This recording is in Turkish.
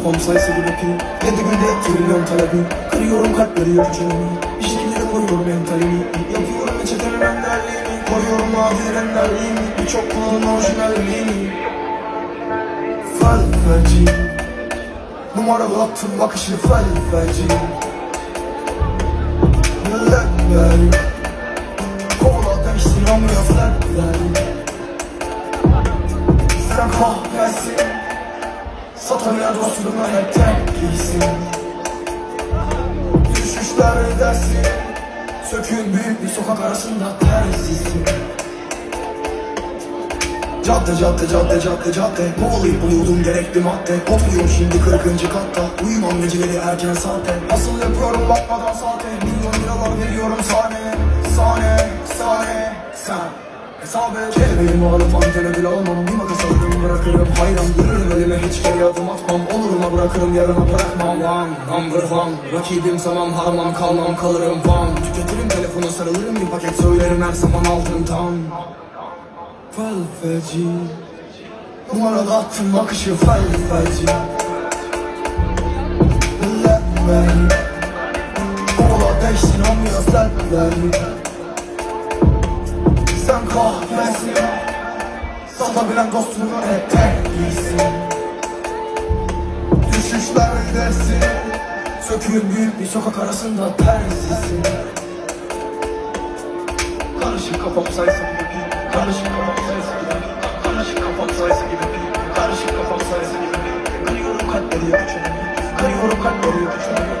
kafam saysa bu rapi Yedi günde trilyon talebi. Kırıyorum kalpleri yok canımı Bir şekilde koruyorum mentalimi. Yapıyorum reçetenin önderliğini Koruyorum adil enderliğimi Birçok kulağın orijinalliğini Felfeci. Numaralı attım bakışı felfeci. Blackberry. Kola değiştiremiyor flatleri Sen kahvesin Satamayan dostluğuna hep tek giysin Düşüşler edersin. Sökün büyük bir sokak arasında terzisin Cadde cadde cadde cadde cadde. Kovalayıp buluyordum gerekli madde. Oturuyorum şimdi 40. katta. Uyumam geceleri erken saatte Nasıl yapıyorum bakmadan saate. Milyon liralar veriyorum sahne. Sahne sahne sen Hesap et Kelimeyi alıp antene bile almam bırakırım. Hayran Görürüm elime hiç geri adım atmam. Oluruna bırakırım yarına bırakmam. One number one. Rakibim zaman harmam kalmam kalırım. One. Tüketirim telefonu sarılırım bir paket. Söylerim her zaman altın tam. Felfeci Numaralı attım akışı felfeci Blackberry Kola değiştin olmuyor sertleri Sen kahvesin Tutabilen dostunu etek giysin Düşüşler ödersin Sökülüp bir sokak arasında tersisin Karışık kafam sayısı gibi Karışık kafam sayısı gibi Karışık kafam sayısı gibi Karışık kafam sayısı gibi bir Kırıyorum kalpleri yakıcını Kırıyorum kalpleri yakıcını